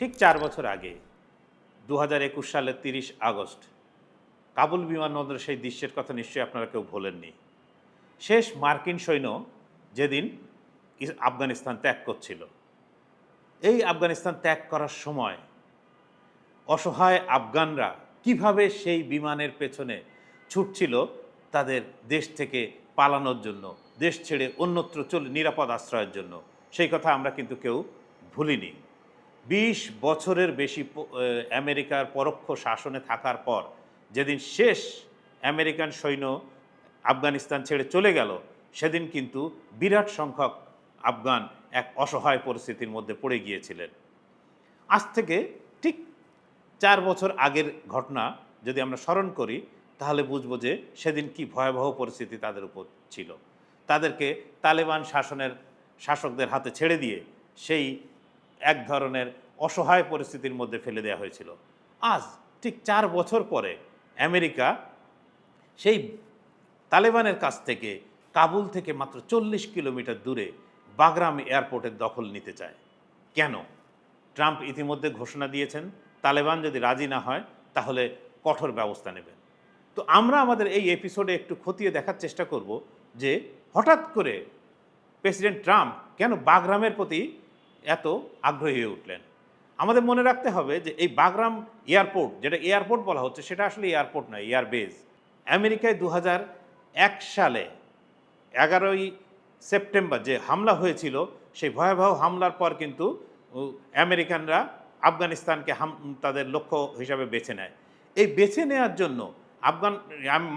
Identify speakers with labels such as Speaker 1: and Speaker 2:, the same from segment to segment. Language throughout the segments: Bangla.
Speaker 1: ঠিক চার বছর আগে দু হাজার একুশ সালের তিরিশ আগস্ট, কাবুল বিমানবন্দরের সেই দৃশ্যের কথা নিশ্চয়ই আপনারা কেউ ভোলেননি। শেষ মার্কিন সৈন্য যেদিন আফগানিস্তান ত্যাগ করছিল। এই আফগানিস্তান ত্যাগ করার সময় অসহায় আফগানরা কীভাবে সেই বিমানের পেছনে ছুটছিল তাদের দেশ থেকে পালানোর জন্য, দেশ ছেড়ে অন্যত্র চলে, নিরাপদ আশ্রয়ের জন্য, সেই কথা আমরা কিন্তু কেউ ভুলিনি। বিশ বছরের বেশি আমেরিকার পরোক্ষ শাসনে থাকার পর যেদিন শেষ আমেরিকান সৈন্য আফগানিস্তান ছেড়ে চলে গেল, সেদিন কিন্তু বিরাট সংখ্যক আফগান এক অসহায় পরিস্থিতির মধ্যে পড়ে গিয়েছিলেন। আজ থেকে ঠিক চার বছর আগের ঘটনা যদি আমরা স্মরণ করি, তাহলে বুঝব যে সেদিন কি ভয়াবহ পরিস্থিতি তাদের উপর ছিল। তাদেরকে তালেবান শাসনের শাসকদের হাতে ছেড়ে দিয়ে সেই এক ধরনের অসহায় পরিস্থিতির মধ্যে ফেলে দেওয়া হয়েছিল। আজ ঠিক চার বছর পরে আমেরিকা সেই তালেবানের কাছ থেকে কাবুল থেকে মাত্র চল্লিশ কিলোমিটার দূরে বাগরাম এয়ারপোর্টের দখল নিতে চায়। কেন? ট্রাম্প ইতিমধ্যে ঘোষণা দিয়েছেন, তালেবান যদি রাজি না হয়, তাহলে কঠোর ব্যবস্থা নেবেন। তো আমরা আমাদের এই এপিসোডে একটু খতিয়ে দেখার চেষ্টা করব যে হঠাৎ করে প্রেসিডেন্ট ট্রাম্প কেন বাগরামের প্রতি এত আগ্রহী হয়ে উঠলেন। আমাদের মনে রাখতে হবে যে এই বাগরাম এয়ারপোর্ট, যেটা এয়ারপোর্ট বলা হচ্ছে, সেটা আসলে এয়ারপোর্ট নয় এয়ারবেজ আমেরিকায় দু এক সালে এগারোই সেপ্টেম্বর যে হামলা হয়েছিল, সেই ভয়াবহ হামলার পর কিন্তু আমেরিকানরা আফগানিস্তানকে হাম, তাদের লক্ষ্য হিসাবে বেছে নেয়। এই বেছে নেওয়ার জন্য আফগান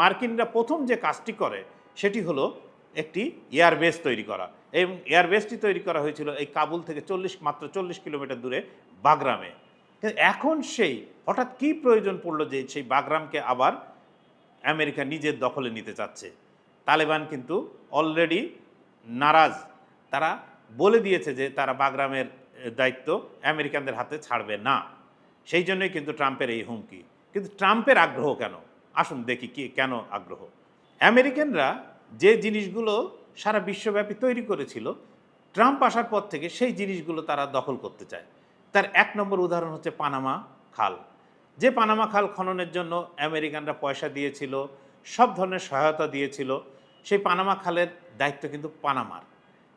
Speaker 1: মার্কিনরা প্রথম যে কাজটি করে, সেটি হলো একটি এয়ারবেস তৈরি করা। এবং এয়ারবেসটি তৈরি করা হয়েছিল এই কাবুল থেকে চল্লিশ, মাত্র চল্লিশ কিলোমিটার দূরে বাগরামে। এখন সেই, হঠাৎ কি প্রয়োজন পড়ল যে সেই বাগরামকে আবার আমেরিকা নিজের দখলে নিতে চাচ্ছে? তালেবান কিন্তু অলরেডি নারাজ। তারা বলে দিয়েছে যে তারা বাগরামের দায়িত্ব আমেরিকানদের হাতে ছাড়বে না। সেই জন্যই কিন্তু ট্রাম্পের এই হুমকি। কিন্তু ট্রাম্পের আগ্রহ কেন? আসুন দেখি কি, কেন আগ্রহ? আমেরিকানরা যে জিনিসগুলো সারা বিশ্বব্যাপী তৈরি করেছিল, ট্রাম্প আসার পর থেকে সেই জিনিসগুলো তারা দখল করতে চায়। তার এক নম্বর উদাহরণ হচ্ছে পানামা খাল। যে পানামা খাল খননের জন্য আমেরিকানরা পয়সা দিয়েছিল, সব ধরনের সহায়তা দিয়েছিল, সেই পানামা খালের দায়িত্ব কিন্তু পানামার।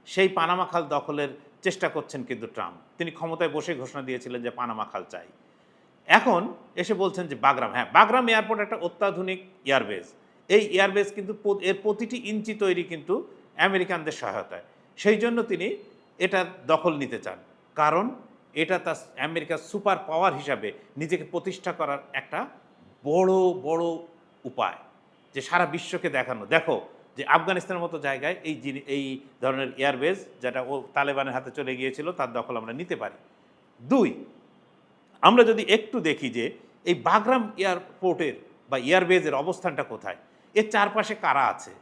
Speaker 1: সেই পানামা খাল দখলের চেষ্টা করছেন কিন্তু ট্রাম্প। তিনি ক্ষমতায় বসে ঘোষণা দিয়েছিলেন যে পানামা খাল চাই। এখন এসে বলছেন যে বাগরাম হ্যাঁ বাগরাম এয়ারপোর্ট একটা অত্যাধুনিক এয়ারবেস। এই এয়ারবেস কিন্তু এর প্রতিটি ইঞ্চি তৈরি কিন্তু আমেরিকানদের সহায়তায়। সেই জন্য তিনি এটা দখল নিতে চান। কারণ এটা তার আমেরিকার সুপার পাওয়ার হিসাবে নিজেকে প্রতিষ্ঠা করার একটা বড় বড় উপায় যে সারা বিশ্বকে দেখানো। দেখো যে আফগানিস্তানের মতো জায়গায় এই এই ধরনের এয়ারবেস যেটা ও তালেবানের হাতে চলে গিয়েছিল, তার দখল আমরা নিতে পারি। দুই, আমরা যদি একটু দেখি যে এই বাগরাম এয়ারপোর্টের বা এয়ারবেজের অবস্থানটা কোথায়? এর চারপাশে কারা আছে?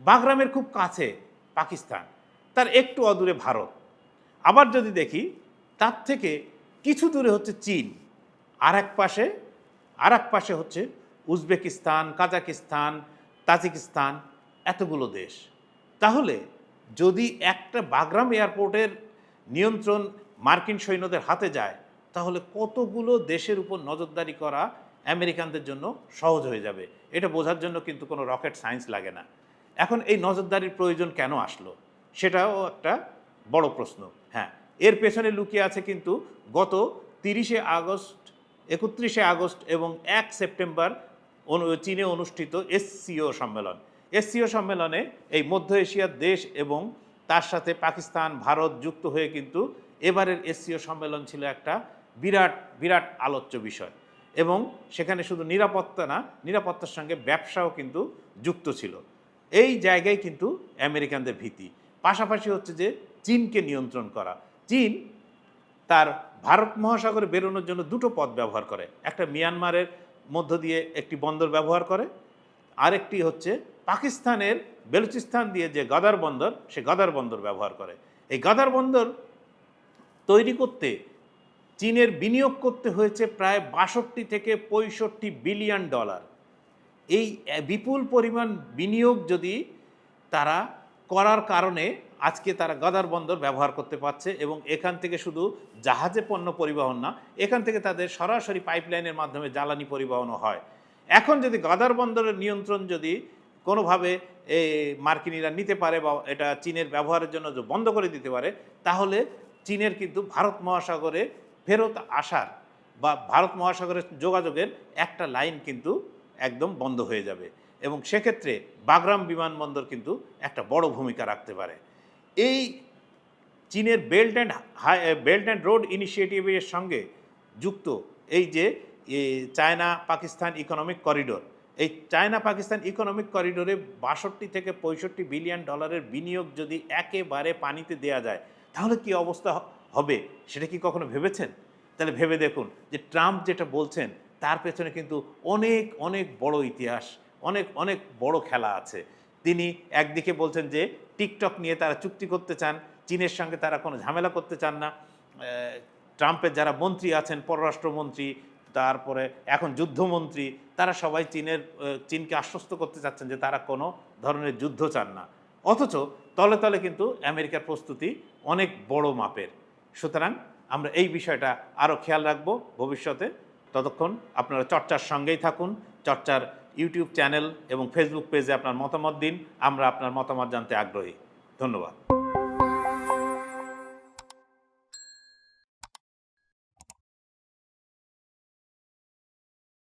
Speaker 1: বাগরামের খুব কাছে পাকিস্তান। তার একটু অদূরে ভারত। আবার যদি দেখি, তার থেকে কিছু দূরে হচ্ছে চীন। আর এক পাশে আর এক পাশে হচ্ছে উজবেকিস্তান, কাজাকিস্তান, তাজিকিস্তান, এতগুলো দেশ। তাহলে যদি একটা বাগরাম এয়ারপোর্টের নিয়ন্ত্রণ মার্কিন সৈন্যদের হাতে যায়, তাহলে কতগুলো দেশের উপর নজরদারি করা আমেরিকানদের জন্য সহজ হয়ে যাবে? এটা বোঝার জন্য কিন্তু কোনো রকেট সায়েন্স লাগে না। এখন এই নজরদারির প্রয়োজন কেন আসলো? সেটাও একটা বড় প্রশ্ন। হ্যাঁ এর পেছনে লুকিয়ে আছে কিন্তু গত তিরিশে আগস্ট, একত্রিশে আগস্ট এবং এক সেপ্টেম্বর চীনে অনুষ্ঠিত এসসিও সম্মেলন। এসসিও সম্মেলনে এই মধ্য এশিয়ার দেশ এবং তার সাথে পাকিস্তান, ভারত যুক্ত হয়ে কিন্তু এবারের এসসিও সম্মেলন ছিল একটা বিরাট বিরাট আলোচ্য বিষয়। এবং সেখানে শুধু নিরাপত্তা না, নিরাপত্তার সঙ্গে ব্যবসাও কিন্তু যুক্ত ছিল। এই জায়গায় কিন্তু আমেরিকানদের ভীতি। পাশাপাশি হচ্ছে যে চীনকে নিয়ন্ত্রণ করা। চীন তার ভারত মহাসাগরে বেরোনোর জন্য দুটো পথ ব্যবহার করে। একটা মিয়ানমারের মধ্য দিয়ে একটি বন্দর ব্যবহার করে। আরেকটি হচ্ছে পাকিস্তানের বেলুচিস্তান দিয়ে যে গাদার বন্দর, সে গাদার বন্দর ব্যবহার করে। এই গাদার বন্দর তৈরি করতে চীনের বিনিয়োগ করতে হয়েছে প্রায় বাষট্টি থেকে পঁয়ষট্টি বিলিয়ন ডলার। এই বিপুল পরিমাণ বিনিয়োগ যদি তারা করার কারণে আজকে তারা গাদার বন্দর ব্যবহার করতে পারছে এবং এখান থেকে শুধু জাহাজে পণ্য পরিবহন না, এখান থেকে তাদের সরাসরি পাইপলাইনের মাধ্যমে জ্বালানি পরিবহনও হয়। এখন যদি গাদার বন্দরের নিয়ন্ত্রণ যদি কোনোভাবে এই মার্কিনিরা নিতে পারে বা এটা চীনের ব্যবহারের জন্য বন্ধ করে দিতে পারে, তাহলে চীনের কিন্তু ভারত মহাসাগরে ফেরত আসার বা ভারত মহাসাগরের যোগাযোগের একটা লাইন কিন্তু একদম বন্ধ হয়ে যাবে। এবং সেক্ষেত্রে বাগরাম বিমানবন্দর কিন্তু একটা বড় ভূমিকা রাখতে পারে। এই চীনের belt and high belt and road ইনিশিয়েটিভের সঙ্গে যুক্ত এই যে চায়না পাকিস্তান ইকোনমিক করিডোর এই চায়না পাকিস্তান ইকোনমিক করিডোরে বাষট্টি থেকে পঁয়ষট্টি বিলিয়ন ডলারের বিনিয়োগ যদি একেবারে পানিতে দেয়া যায়, তাহলে কি অবস্থা হবে? সেটা কি কখনো ভেবেছেন? তাহলে ভেবে দেখুন যে ট্রাম্প যেটা বলছেন, তার পেছনে কিন্তু অনেক অনেক বড় ইতিহাস, অনেক অনেক বড় খেলা আছে। তিনি একদিকে বলছেন যে টিকটক নিয়ে তারা চুক্তি করতে চান, চীনের সঙ্গে তারা কোনো ঝামেলা করতে চান না। ট্রাম্পের যারা মন্ত্রী আছেন, পররাষ্ট্রমন্ত্রী, তারপরে এখন যুদ্ধমন্ত্রী, তারা সবাই চীনের চীনকে আশ্বস্ত করতে চাচ্ছেন যে তারা কোনো ধরনের যুদ্ধ চান না। অথচ তলে তলে কিন্তু আমেরিকার প্রস্তুতি অনেক বড় মাপের। সুতরাং আমরা এই বিষয়টা আরও খেয়াল রাখব ভবিষ্যতে। ততক্ষণ আপনারা চর্চার সঙ্গেই থাকুন। চর্চার ইউটিউব চ্যানেল এবং ফেসবুক পেজে আপনার মতামত দিন। আমরা আপনার মতামত জানতে আগ্রহী। ধন্যবাদ।